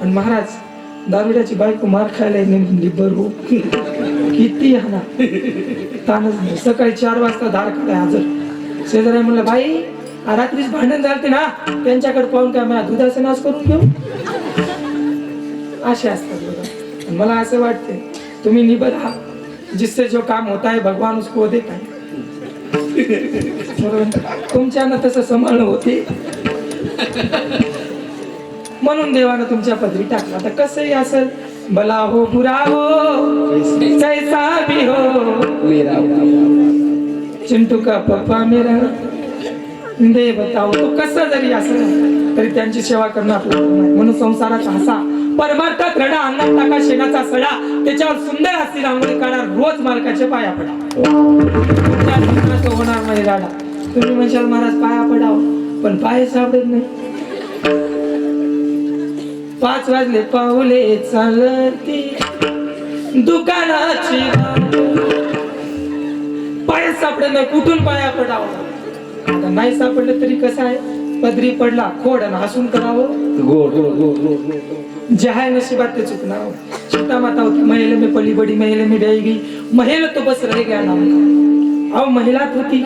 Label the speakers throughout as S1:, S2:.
S1: आणि महाराज दारुड्याची बायको मार खायला निब्बर बरू हो. किती हाना. तानच सकाळी चार वाजता दार काढाय हजर. शेजारी म्हणलं बाई रात्रीच भांडण झालते ना. त्यांच्याकडे पाहून काय मला दुधाचा नाश करून घेऊ? असे असतात बघा आणि मला असं वाटते तुम्ही निबरा जिससे जो काम होता है भगवान उसको देत आहे. तुमच्यानं तसं सांभाळणं होते. म्हणून देवानं तुमच्या पदरी टाकलं आता कसंही असेल भला हो बुरा हो कैसा भी हो.
S2: मेरा
S1: चिंटू का पप्पा मेरा दे बताओ तो कसं जरी असलं तरी त्यांची सेवा करणं आपलं. म्हणून संसाराचा हसा परमार्थात रडा अंगात टाका शेणाचा सडा त्याच्यावर सुंदर हस्ती रांगोळी काढा रोज मालकाचे पाया पडा. होणार नाही राडा तुम्ही म्हणशाल महाराज पाया पडाव. पण पाय सापडत नाही. पाच वाजले पाऊले चालती. दुकानाची पाय सापडत नाही कुठून पाया पडावं? नाही सापडलं तरी कसं आहे? पदरी पडला खोड आणि हसून करावं. जे आहे नशिबात ते चुकणार सीता माता होती महिला में पली बडी महिला में गई महिला तो बस रह गया नाम. अहो महिलात होती.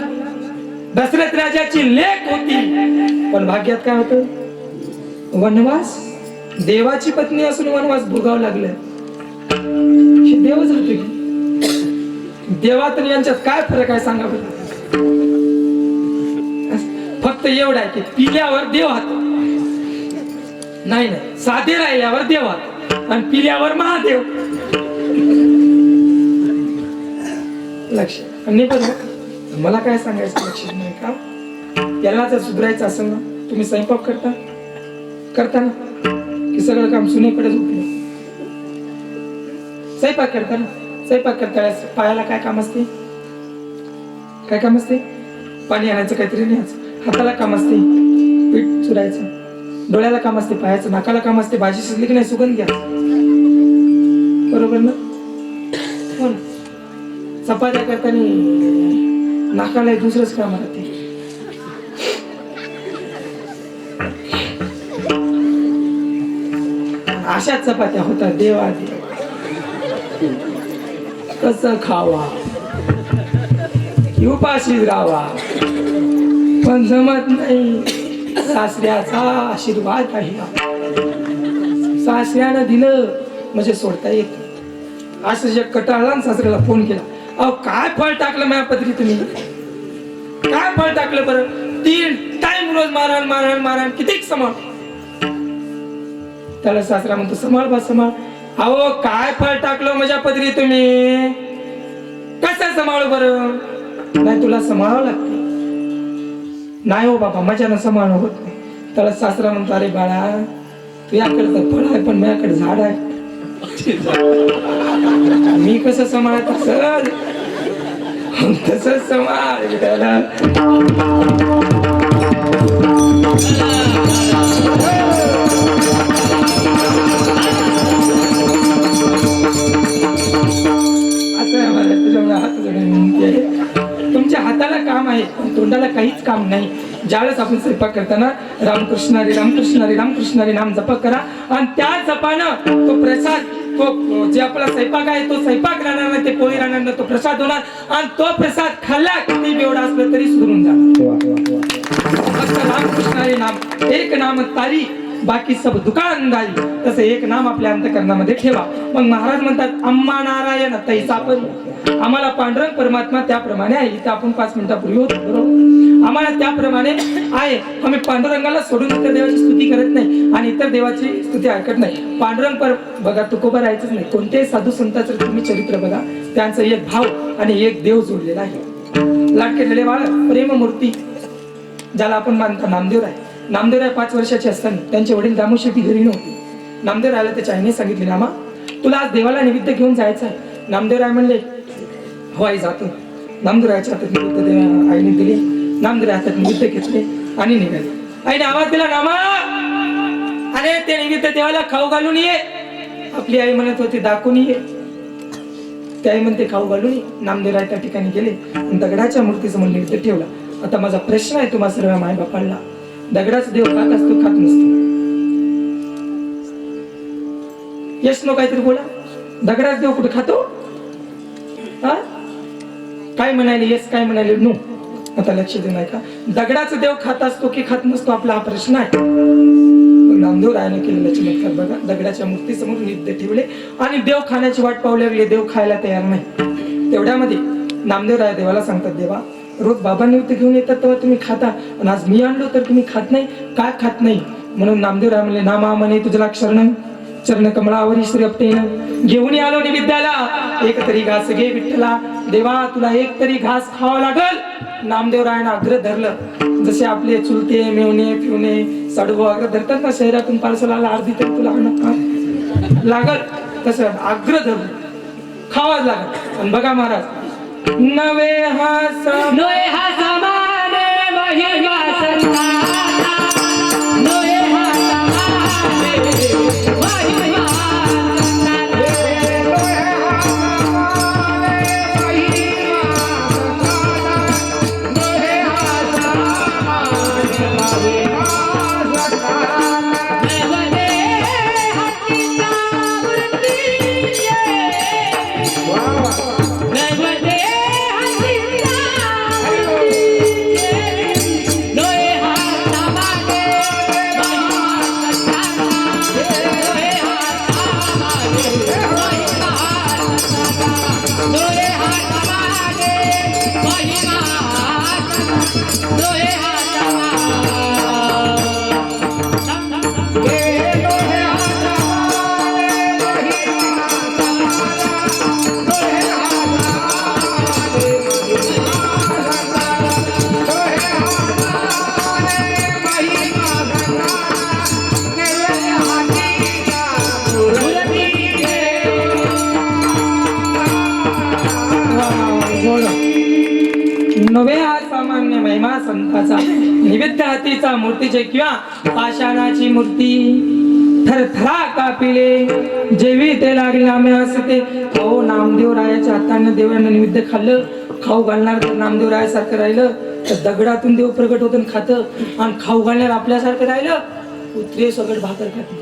S1: दशरथ राजाची लेख होती. पण भाग्यात काय होतं? वनवास? देवाची पत्नी असून वनवास भोगावं लागलं हे देवच होते की? देवात आणि यांच्यात काय फरक आहे सांगा बरं. फक्त एवढा आहे की पिल्यावर देव हात. नाही नाही. साधे राहिल्यावर देव हात. आणि पिल्यावर महादेव. लक्ष. आणि मला काय सांगायचं लक्ष? नाही का? याला जर सुधारायचं असेल ना तुम्ही स्वयंपाक करता? करता ना? सगळं काम सुनेकडे झोपलं स्वयंपाक करता ना? स्वयंपाक करता पायाला काय काम असते? काय काम असते? पाणी आणायचं काहीतरी न्यायचं. हाताला काम असते पीठ चुरायचं. डोळ्याला काम असते पायाचं. नाकाला काम असते भाजी शिजली की नाही सुगंध घ्या. बरोबर ना? हो ना. चपात्या करताना नाकाला दुसरंच काम राहते. अशाच चपात्या होतात देवा देव कसं खावा? उपाशी राहावा पण जमत नाही. सासऱ्याचा आशीर्वाद पाहिजे सासऱ्यानं दिलं म्हणजे सोडता येत असं जे कटाळला आणि सासऱ्याला फोन केला अहो काय फळ टाकलं माझ्या पत्री तुम्ही? काय फळ टाकलं बरं? तीन टाइम रोज मारण मारण मारण किती समाळ त्याला सासरा म्हणतो समाळ बा समाळ अहो काय फळ टाकलं माझ्या पदरी तुम्ही? कसं सांभाळू बरं? नाही तुला सांभाळावं लागते. नाही हो बाबा माझ्यानं सांभाळणं होत नाही. त्याला सासरा म्हणतो अरे बाळा तुझ्याकडे तर फळ आहे पण माझ्याकडे झाड आहे. मी कसं सांभाळत असल? तसंच सांभाळ आहे. तोंडाला काहीच काम नाही. ज्यावेळेस आपण स्वयंपाक करताना रामकृष्ण हरी रामकृष्ण हरी रामकृष्ण हरी नाम जप करा. आणि त्या जपानं तो प्रसाद तो जे आपला स्वयंपाक आहे तो स्वयंपाक राहणार नाही ते पोळी राहणार नाही तो प्रसाद होणार. आणि तो प्रसाद खाल्ला किती बेवडा असलं तरी सुधरून जाणार. फक्त रामकृष्ण हरी नाम एक नाम तारी. बाकी सब दुकानदारी. तसे एक नाम आपल्या अंतकरणामध्ये ठेवा. मग महाराज म्हणतात अम्मा नारायण तैसा पण आम्हाला पांडुरंग परमात्मा त्याप्रमाणे आहे. इथं आपण पाच मिनिटापूर्वी होतो बरोबर? आम्हाला त्याप्रमाणे आहे. आम्ही पांडुरंगाला सोडून इतर देवाची स्तुती करत नाही आणि इतर देवाची स्तुती ऐकत नाही. पांडुरंग पर बघा तुकोबा राहायचंच नाही. कोणत्याही साधू संतांचं तुम्ही चरित्र बघा त्यांचं एक भाव आणि एक देव जोडलेला आहे. लाटके ठेले बाळ प्रेममूर्ती ज्याला आपण मानतो नामदेव आहे नामदेवराय पाच वर्षाचे असताना त्यांचे वडील दामू शेट्टी घरी नव्हते. नामदेवरायला त्याच्या आईने सांगितले रामा तुला आज देवाला निमित्त घेऊन जायचं आहे. नामदेवराय म्हणले हो आई जातो नामदेवरायच्या हातात निमित्त आईने दिली. नामदेवराय हातात निमित्त घेतले आणि निघाले. आईने आवाज दिला नामा अरे ते निमित्त देवाला खाऊ घालून ये. आपली आई म्हणत होती दाखवून ये. ते आई म्हणते खाऊ घालून ये. त्या ठिकाणी गेले आणि दगडाच्या मूर्तीचं मन निमित्त ठेवला. आता माझा प्रश्न आहे तुम्हा सर्व माय बापाला दगडाचा देव खात असतो खात नसतो. यश नो काहीतरी बोला. दगडाच देव कुठे खातो? हा काय म्हणाले येस काय म्हणाले? नो. आता लक्ष देऊ का दगडाचा देव खात असतो की खात नसतो आपला हा प्रश्न आहे. नामदेव रायाने केलेला चमत्कार बघा. दगडाच्या मूर्तीसमोर नित्य ठेवले आणि देव खाण्याची वाट पाहू लागले. देव खायला तयार नाही. तेवढ्यामध्ये नामदेव राय देवाला सांगतात देवा रोज बाबा निवृत्ती घेऊन येतात तेव्हा तुम्ही खाता. आणि आज मी आणलो तर तुम्ही खात नाही? काय खात नाही? म्हणून नामदेव राय म्हणले नामा म्हणे तुझ्या क्षरण चरण कमळावरी श्री अपतेन घेऊन आलो निविद्याला एक तरी घास घे विठ्ठला. देवा तुला एक तरी घास खावा लागल. नामदेव रायनं अग्र धरलं. जसे आपले चुलते मेवणे पिवणे साडू अग्र धरतात ना शहरातून पार्सल आला अर्धी तरी तुला लागल. तसं अग्र धरलं. खावाच लागल. पण बघा महाराज नवे हास नवे हा महिमा संताचा हातीचा मूर्तीचे किंवा पाषाणाची मूर्ती. थरथरा कापिले जेवी ते लागले आम्ही असते हो नामदेव रायाच्या हाताने देवानं निमित्त खाल्लं. खाऊ घालणार तर नामदेव रायासारखं राहिलं. तर दगडातून देव प्रगट होतं खात. आणि खाऊ घालणार आपल्यासारखं राहिलं. उतरे सगळं भाकर खात.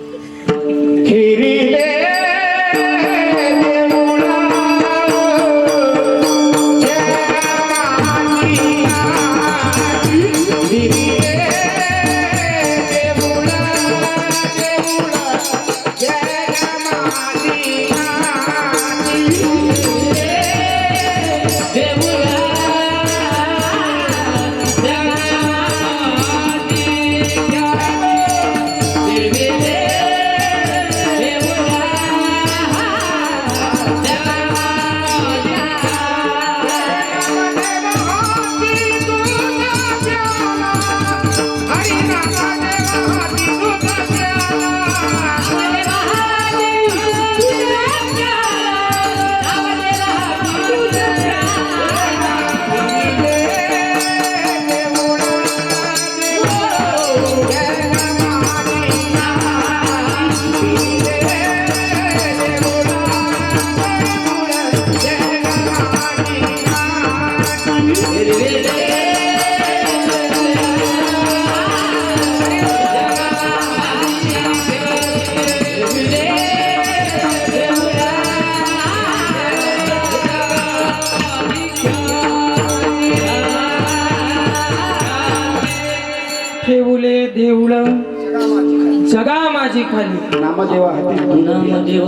S1: खाली
S2: नामदेवा हाती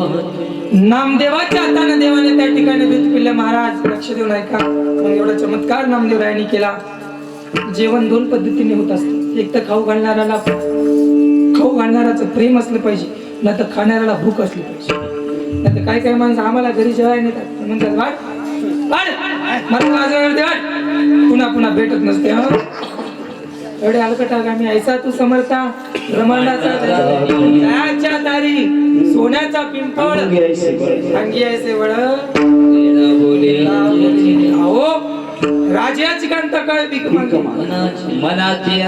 S1: नामदेवाच्या हाताने देवाने त्या ठिकाणी दूध पिल्लं महाराज लक्ष देऊ नाही का मग एवढा चमत्कार नामदेव रायांनी केला. जेवण दोन पद्धतीने होत असतं. एक तर खाऊ घालणाऱ्याला खाऊ घालणाऱ्याचं प्रेम असलं पाहिजे. नाही तर खाणाऱ्याला भूक असली पाहिजे. नाही तर काय काय माणसं आम्हाला घरी जेवायला नेतात. म्हणतात वाट वाट मला पुन्हा पुन्हा भेटत नसते हं. एवढे अलकट आगामी ऐसा तू समर्था ब्रह्मांडाचा दारी सोन्याचा पिंपळ. अंगी ऐसे वळ. अहो राजाची कांता.
S3: मनाची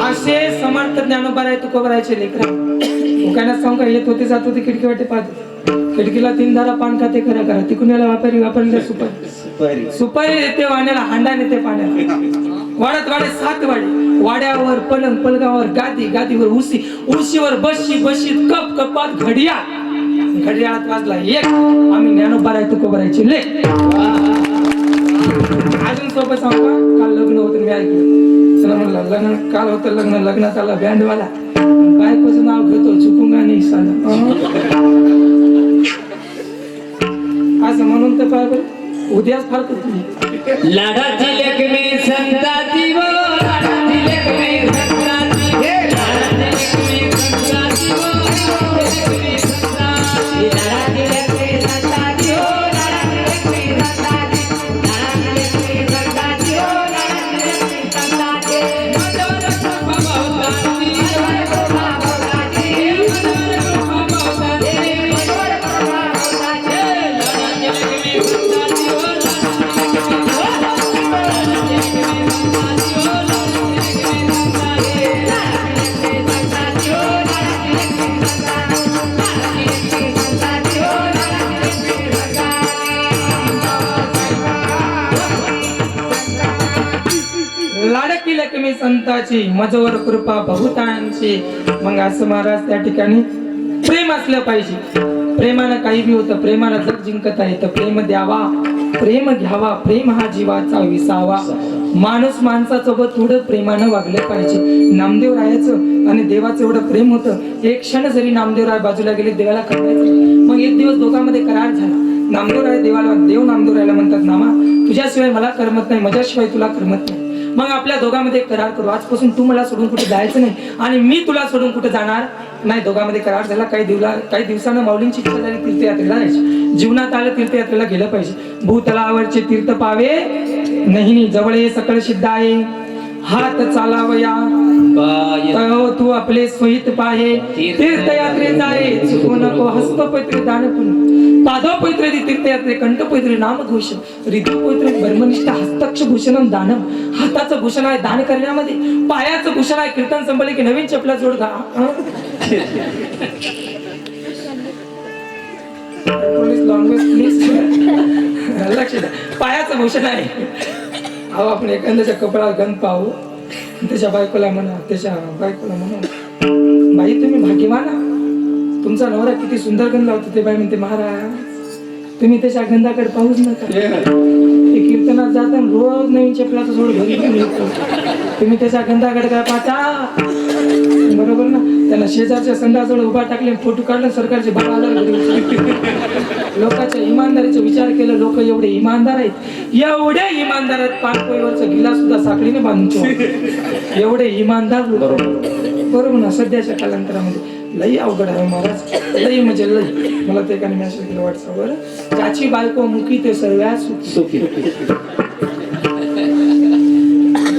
S1: असे समर्थ ज्ञानोबा लेकरा. मुखाने सांग का येत होते जात होते खिडकी वाटे पाहते. खिडकीला तीन धारा पान खाते खरा करा. तिकून याला व्यापारी वापरले सुपारी. सुपारी. येते वाण्याला हांडा नेते पाण्याला. वाड्यात वाडे सात वाडे. वाड्यावर पलंग पलगावर गादी गादीवर उशी उशीवर बशी बशीत कप कपात घडिया घडियाळात वाजला एक. आम्ही ज्ञानोबाराय राय ले. अजून सोबत सांगू का? काल लग्न होतं मी ऐकलं. चला म्हणलं लग्न काल होतं लग्न लग्नात आला बँडवाला. बायकोचं नाव घेतो चुकुंगा नाही साला असं म्हणून तर काय बरं उद्याच फार तुम्ही
S3: लाडाची संताची
S1: मजवर कृपा बहुतांशी. मग असं महाराज त्या ठिकाणी प्रेम असलं पाहिजे. प्रेमानं काही बी होतं प्रेमानं जग जिंकता येतं प्रेम द्यावा. प्रेम घ्यावा प्रेम हा जीवाचा विसावा. माणूस माणसासोबत थोडं प्रेमानं वागलं पाहिजे. नामदेव रायाचं आणि देवाचं एवढं प्रेम होतं एक क्षण जरी नामदेव राय बाजूला गेले देवाला कळवायचं मग एक दिवस दोघांमध्ये करार झाला. नामदेव राय देवाला देव नामदेव रायला म्हणतात नामा तुझ्याशिवाय मला करमत नाही माझ्याशिवाय तुला करमत नाही. मग आपल्या दोघांमध्ये करार करू. आजपासून तू मला सोडून कुठे जायचं नाही आणि मी तुला सोडून कुठे जाणार? नाही दोघांमध्ये करार झाला. काही दिवला काही दिवसानं माऊलींची इच्छा झाली तीर्थयात्रेला जायची. जीवनात आलं तीर्थयात्रेला गेलं पाहिजे. भूतलावरचे तीर्थ पावे नाही. जवळ ये सकळ सिद्ध आहे. हात चालावया. तू आपले स्वहित पाहे. तीर्थयात्रे जाये चुकू नको हस्तपैत्रे दान पुण्य पादोपैत्रे तीर्थयात्रे कंठपैत्रे नामघोष ऋतुपैत्रे ब्रह्मनिष्ठ हस्तक्ष भूषणम दानम. हाताचं भूषण आहे दान करण्यामध्ये पायाचं भूषण आहे कीर्तन संपले की नवीन चपला जोड घा? पोलीस लॉंग्वेज प्लीज लक्ष द्या. पायाचं भूषण आहे. अहो आपण एखाद्याच्या कपडात गंध पाहू. त्याच्या बायकोला म्हणा त्याच्या बायकोला म्हणा. बाई तुम्ही भाग्यवान तुमचा नवरा किती सुंदर गंध लावतो ते बाई म्हणते महाराज तुम्ही त्याच्या गंधाकडे पाहूच नका. ते कीर्तनात जाताना रोज नवीन चपलाचं जोड घरी घेऊन येतो तुम्ही त्याच्या गंधाकडे काय पाहता? बरोबर ना? त्याला शेजारच्या संडाजवळ उभा टाकले फोटो काढले सरकारचे बारा हजार. लोकांच्या इमानदारीचा विचार केला लोक एवढे इमानदार आहेत. एवढे इमानदार आहेत पाणपोईवरचा गिला सुद्धा साखळीने बांधून ठेवतो. एवढे इमानदार लोक. बरोबर ना? सध्याच्या कालांतरामध्ये. लई अवघड आहे महाराज. लई म्हणजे लई. मला ते एकाने मेसेज केलं व्हॉट्सअपवर ज्याची बायको मुकी ते सर्व्या सुखी.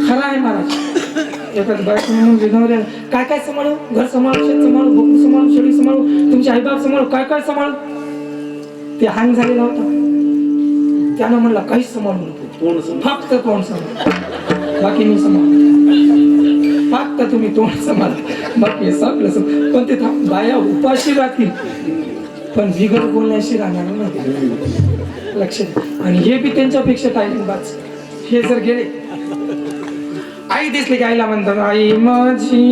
S1: खरं आहे महाराज. एखाद बायको म्हणून विनवल्या काय काय सांभाळू? घर सांभाळू शेत सांभाळू बोकड सांभाळू शेळी सांभाळू तुमचे आईबाप सांभाळू काय काय सांभाळू? ते हँग झालेला होता. त्यानं म्हणला काहीच सांभाळू नको. फक्त तोंड सांभाळ? बाकी मी सांभाळ. फक्त तुम्ही तोंड मला. बाकी सगळं सांभाळ. पण ते थांब बाया उपाशी राहतील. पण बिगर बोलण्याशी राहणार नाही लक्ष आणि हे बी त्यांच्यापेक्षा टायमिंग बाज हे जर गेले. आई दिसली की आईला म्हणतात आई माझी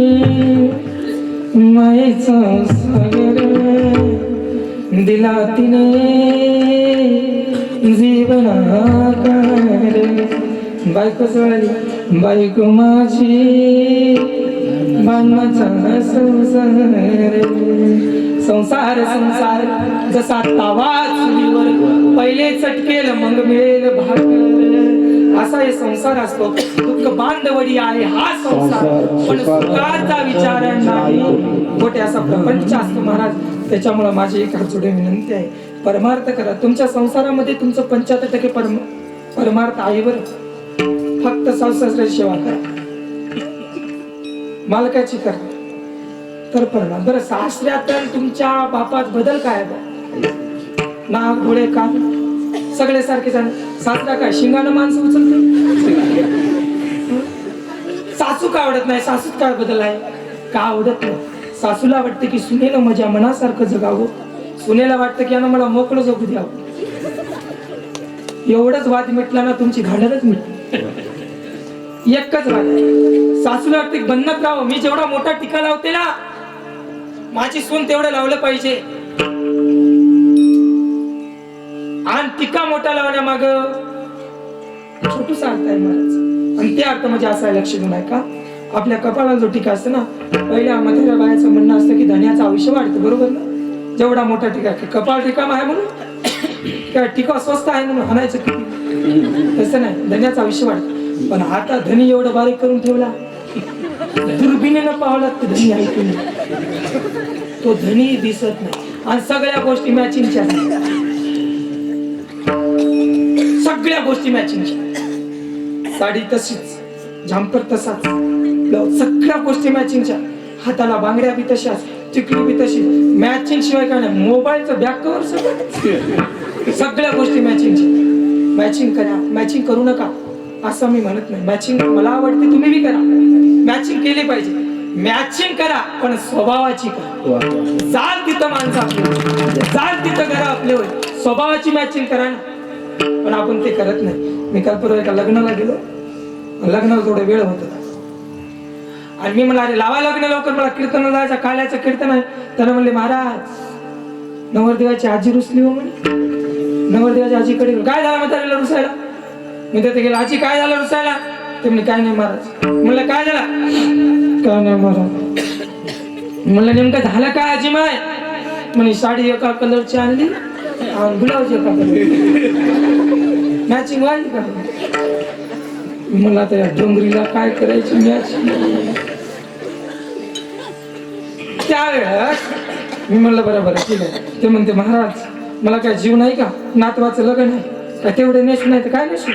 S1: माईचा सागर दिला तिने जीवनाकार बायको सळाली बायको माझी. संसार संसार संसार जसा तावा चुलीवर पहिले चटकेल मग मिळेल भाकर असा हे संसार असतो. दुःख बांधवडी आहे हा संसार. पण सुखाचा विचार नाही. मोठे असा प्रपंच असतो महाराज. त्याच्यामुळे माझी एक हात जोडे विनंती आहे. परमार्थ करा. तुमच्या संसारामध्ये तुमचं पंच्याहत्तर टक्के परम परमार्थ आहे बरं. फक्त सासऱ्याची सेवा करा. मालकाची करा. तर परवा बरं सासऱ्यात तुमच्या बापात बदल काय आहे बा? नाक डोळे कान सगळे सारखे जण सासरा काय शिंगानं माणसं उचलते सासू का आवडत नाही? सासूत काय बदल आहे? का आवडत नाही? सासूला वाटतं की सुनेनं माझ्या मनासारखं जगावं. सुनेला वाटतं की यानं मला मोकळं जगू द्यावं. एवढंच वाद मिटला ना तुमची घाडलच मिटली. एकच वाद आहे. सासूला वाटतं की बंधनात मी जेवढा मोठा टीका लावते ना माझी सून तेवढं लावलं पाहिजे. आणि टिका मोठा लावण्या माग छोटू अर्थ आहे महाराज. आणि ते अर्थ म्हणजे असा लक्ष देऊन आहे का आपल्या कपाळाला जो टीका असतो ना पहिल्या मथेऱ्या बायाचं म्हणणं असतं की धन्याचं आयुष्य वाढतं बरोबर ना? जेवढा मोठा टीका की कपाळ टिकाम आहे म्हणून. किंवा टिका स्वस्त आहे म्हणून हाणायचं तसं नाही धन्याचं आयुष्य वाढतं. पण आता धनी एवढं बारीक करून ठेवला. दुर्बिणीनं पाहला ते धनी ऐकून. तो धनी दिसत नाही. आणि सगळ्या गोष्टी मॅचिंगच्या सगळ्या गोष्टी मॅचिंगच्या साडी तशीच झांपर तसाच. सगळ्या गोष्टी मॅचिंगच्या हाताला बांगड्या बी तशाच टिकली बी तशी. मॅचिंग शिवाय काय नाही. मोबाईलचं बॅक कवर सगळं. सगळ्या गोष्टी मॅचिंगच्या मॅचिंग करा. मॅचिंग करू नका. असं मी म्हणत नाही. मॅचिंग मला आवडते तुम्ही बी करा. मॅचिंग केली पाहिजे. मॅचिंग करा पण स्वभावाची करा. जाल तिथं माणसं आपली. जाल तिथं करा आपले होय स्वभावाची मॅचिंग करा ना. पण आपण ते करत नाही. मी काल परवा एका लग्नाला गेलो. लग्नाला थोडा वेळ होत होता. आणि मी म्हणा अरे लावा लग्न लवकर. मला कीर्तन जायचं काळ्याचं कीर्तन आहे. त्यानं म्हणले महाराज नवरदेवाची आजी रुसली हो म्हणे. नवरदेवाच्या आजीकडे काय काय झालं त्याला रुसायला? मी तिथे गेलो आजी काय झालं रुसायला? ते म्हणे काय नाही महाराज. म्हणलं काय झालं? काय नाही महाराज. म्हणलं नेमकं झालं काय आजी माय? म्हणे साडी एका कलरची आणली आणि ब्लाऊज एका कलर मॅचिंग वाढली का मला आता या डोंगरीला काय करायची मॅच त्यावेळेस मी म्हणलं बरं बरं ठीक आहे. ते म्हणते महाराज मला काय जीव नाही का? नातवाचं लग्न आहे. का तेवढे नेसू नाही तर काय नेसू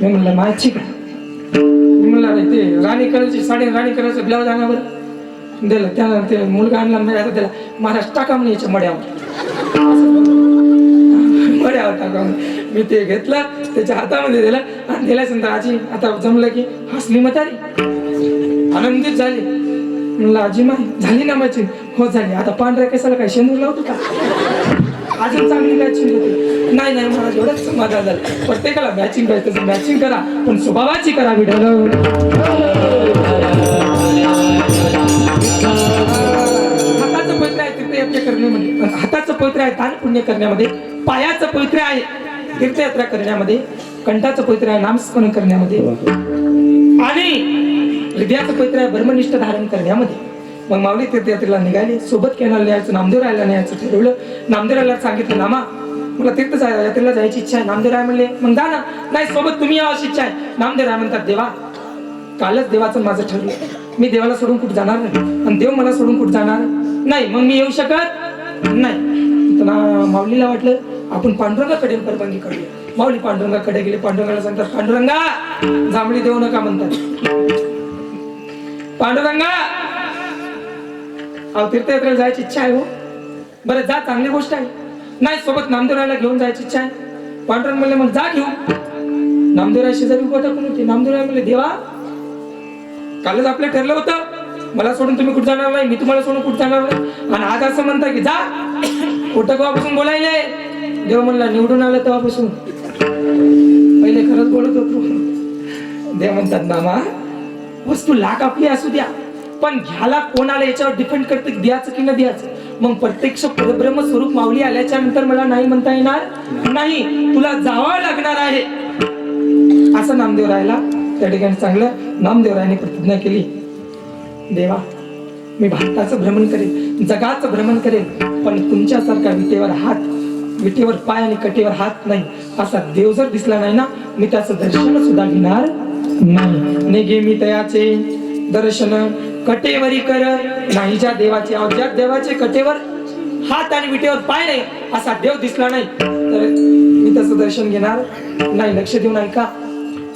S1: मी म्हणलं माझी का मी म्हणलं ते राणी करायची साडी राणी करायचं ब्लाऊज आणावर दिलं त्याला ते मुलगा आणला मी आता त्याला महाराज टाका म्हणे याच्या मड्यावर. मड्यावर टाका मी ते घेतलं त्याच्या हातामध्ये दिला आणि दिल्यानंतर आजी. आता जमलं की हसली मतारी आनंदित झाली. म्हणलं आजी माय झाली ना माझी? हो झाली. आता पांढऱ्या केसाला काय शेंदूर लावतो का? अजून चांगली काय होती. नाही नाही मला एवढंच समाधान झालं प्रत्येकाला मॅचिंग पाहिजे तसं मॅचिंग करा. पण स्वभावाची करा विढाल हाताचं पवित्र आहे तीर्थयात्रा करण्यामध्ये म्हणजे, पण हाताचं पवित्र आहे दान पुण्य करण्यामध्ये पायाचं पवित्र आहे तीर्थयात्रा करण्यामध्ये कंठाचं पवित्र आहे नामस्मरण करण्यामध्ये आणि हृदयाचं पवित्र आहे ब्रह्मनिष्ठ धारण करण्यामध्ये. मग माऊली तीर्थयात्रेला निघाले सोबत केनाला न्यायचं नामदेवरायला न्यायचं ठरवलं. नामदेव नामदेवरायला सांगितलं नामा मला तीर्थ यात्रेला जायची इच्छा आहे. नामदेवराय म्हणले मग जा ना. नाही सोबत तुम्ही या अशी इच्छा आहे. नामदेव राय म्हणतात देवा कालच देवाचं माझं ठरलं. मी देवाला सोडून कुठे जाणार नाही. आणि देव मला सोडून कुठे जाणार नाही. मग मी येऊ शकत नाही. तर माऊलीला वाटलं आपण पांडुरंगाकडे परवानगी काढूया. माऊली पांडुरंगाकडे गेले. पांडुरंगाला सांगतात पांडुरंगा जांभळी देऊ नका म्हणतात. पांडुरंगा अहो तीर्थयात्रेला जायची इच्छा आहे हो. बरं जा चांगली गोष्ट आहे. नाही सोबत नामदेवरायला घेऊन जायची इच्छा आहे. पांडुरंग म्हणले मग जा घेऊ नामदेवराय शेजारी उभं टाकून होती? नामदेवराय म्हणले देवा कालच आपलं ठरलं होतं. मला सोडून तुम्ही कुठे जाणार नाही? मी तुम्हाला सोडून कुठे जाणार नाही? आणि आज असं म्हणता की जा कुठं केव्हापासून बोलायले? देव म्हणला निवडून आलं तेव्हापासून. पहिले खरंच बोलत होतो. देव म्हणतात मामा वस्तू लाख आपली असू द्या पण घ्याला कोणाला याच्यावर डिपेंड करते की द्यायचं की न द्यायचं? मग प्रत्यक्ष परब्रह्म स्वरूप माऊली आल्याच्यानंतर मला नाही म्हणता येणार? नाही. तुला जावं लागणार आहे. असं नामदेव रायला त्या ठिकाणी चांगलं नामदेवरायाने प्रतिज्ञा केली. देवा मी भारताचं भ्रमण करेन जगाचं भ्रमण करेन पण तुमच्यासारखा विटेवर हात विटेवर पाय आणि कटेवर हात नाही. असा देव जर दिसला नाही ना मी त्याचं दर्शन सुद्धा घेणार नाही. नेगे मी तयाचे दर्शन कटेवरी कर नाही ज्या देवाचे अहो, ज्या देवाचे कटेवर हात आणि विटेवर पाय नाही असा देव दिसला नाही. तर मी त्याचं दर्शन घेणार. नाही लक्ष देऊ नाही का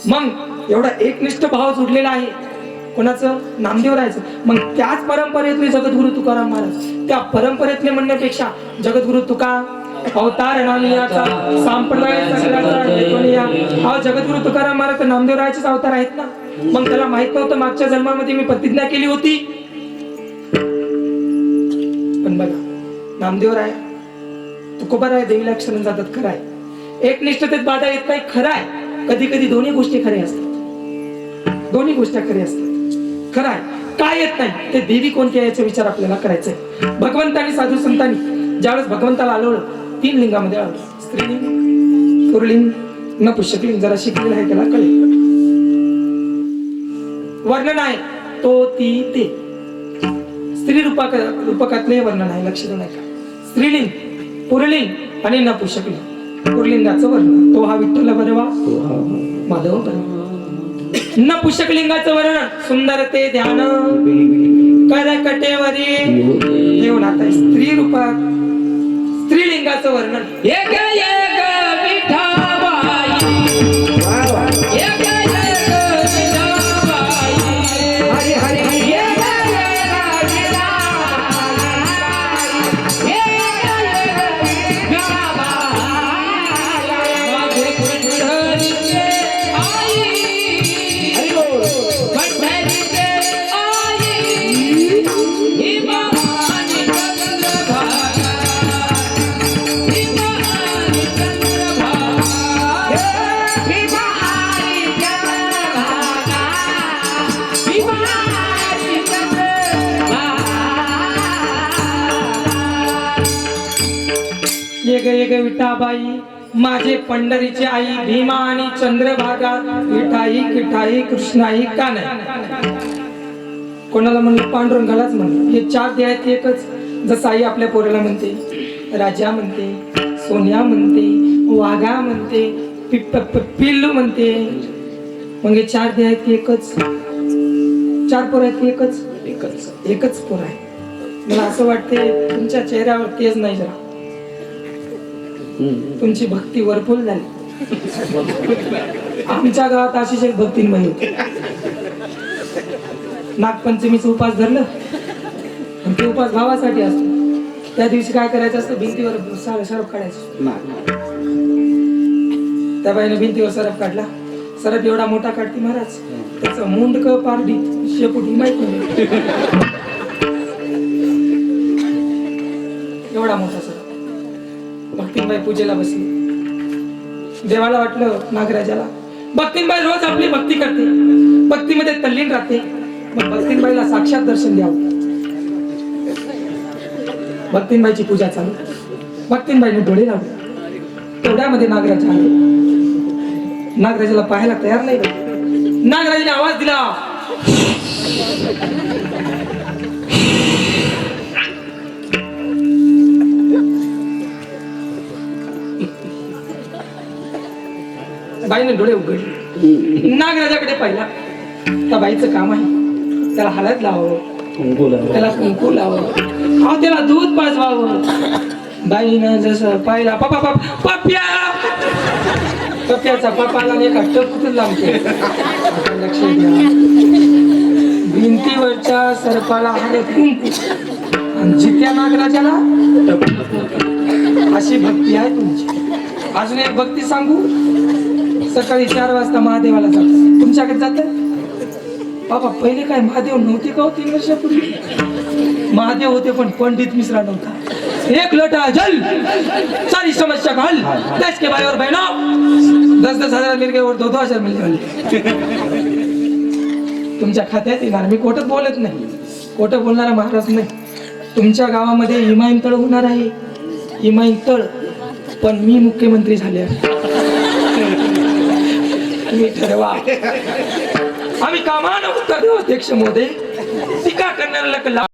S1: मग एवढा एकनिष्ठ भाव जुडलेला आहे. कोणाचं? नामदेव राहायचं मग त्याच परंपरेतले जगद्गुरु तुकाराम महाराज त्या परंपरेतले म्हणण्यापेक्षा जगद्गुरु तुका अवतार नामियाचा सांप्रदाय जगद्गुरु तुकाराम महाराज तर नामदेव राहायचेच अवतार आहेत ना? मग त्याला माहीत नव्हतं मागच्या जन्मामध्ये मी प्रतिज्ञा केली होती. पण बघा नामदेव राय तुकोबा राय देवीला क्षरण जातात खरं आहे. एकनिष्ठतेत बाधा येत नाही खरं आहे. कधी कधी दोन्ही गोष्टी खऱ्या असतात. दोन्ही गोष्टी खऱ्या असतात. खरं आहे. काय येत नाही ते देवी कोणती याचा विचार आपल्याला करायचा आहे. भगवंतानी साधू संतांनी ज्यावेळेस भगवंताला आलवलं तीन लिंगामध्ये आलं स्त्रीलिंग पुरलिंग न पुष्यकलिंग जरा शिकलेलं आहे त्याला कळेल. वर्णन आहे. तो ती ते. स्त्री रूपाक रूपकातले वर्णन आहे. लक्ष देऊ नका स्त्रीलिंग पुरलिंग आणि नपुषकलिंग पुरलिंगाचं वर्णन. तो हा विठ्ठल बरवा माधव बरवा नपुषकलिंगाचं वर्णन. सुंदर ते ध्यान. कर कटेवरी देऊन आता स्त्री रूपात स्त्रीलिंगाचं वर्णन.
S3: एक विठाबाई माझे पंढरीची आई
S1: भीमा आणि चंद्रभागा विठाई किठाई कृष्णाई का नाही कोणाला म्हणलं? पांडुरंगालाच म्हणलं. हे चार दे आहेत एकच. जसं आई आपल्या पोराला म्हणते राजा म्हणते सोन्या म्हणते वाघा म्हणते पिप- पिल्लू म्हणते. मग हे चार दे आहेत एकच. चार पोर आहेत एकच. एकच. एकच पोर आहे मला असं वाटते तुमच्या चेहऱ्यावर तेज नाही जरा. तुमची भक्ती वरपूल झाली. आमच्या गावात अशीच एक भक्तीमय होती नागपंचमीचा उपास धरलं. ते उपास भावासाठी असतो. त्या दिवशी काय करायचं असतं? भिंतीवर सार- सरप काढायचं त्या बाईने भिंतीवर सरप काढला. सरप एवढा मोठा काढते महाराज. त्याचं मुंडक पारडी शेपुटी माहीत एवढा मोठा सरप पूजेला बसली. देवाला वाटलं नागराजाला भक्तीबाई रोज आपली भक्ती करते भक्तीमध्ये तल्लीन राहते मग भक्तीबाईला साक्षात दर्शन द्यावं. भक्तीबाईची पूजा चालू. भक्तीबाईने डोळे लावले. तेवढ्यामध्ये नागराज आले. नागराजाला पाहायला तयार नाही. नागराजाने आवाज दिला. बाईने डोळे उघडले. नागराजाकडे पाहिला. त्या बाईचं काम आहे. त्याला हळद लावावं. त्याला कुंकू लावावं. अहो त्याला दूध पाजवावं. बाईनं जसं पाहिला पापा पाप पप्या! पप्याचा पापाला नाही का टपकून लांबते? लक्ष द्या. भिंतीवरच्या सर्पाला हळद कुंकू. आणि जित्या नागराजाला अशी भक्ती आहे तुमची. अजून एक भक्ती सांगू? सकाळी चार वाजता महादेवाला जातात तुमच्याकडे जातात बाबा पहिले काय महादेव नव्हते का हो तीन वर्षापूर्वी? महादेव होते पण पंडित मिश्रा नव्हता. एक लटा जल सारी समस्या का हल देश के भाई और बहनों दस दस हजार मिल गए और दो दो हजार मिल गए तुमच्या खात्यात येणार. मी खोटं बोलत नाही. कोटं बोलणारा महाराज नाही. तुमच्या गावामध्ये इमाईन तळ होणार आहे. इमाईन तळ पण मी मुख्यमंत्री झाले आहे. तुम्ही ठरवा आम्ही कामानं उत्तर देऊ अध्यक्ष मोदय टीका करणाऱ्याला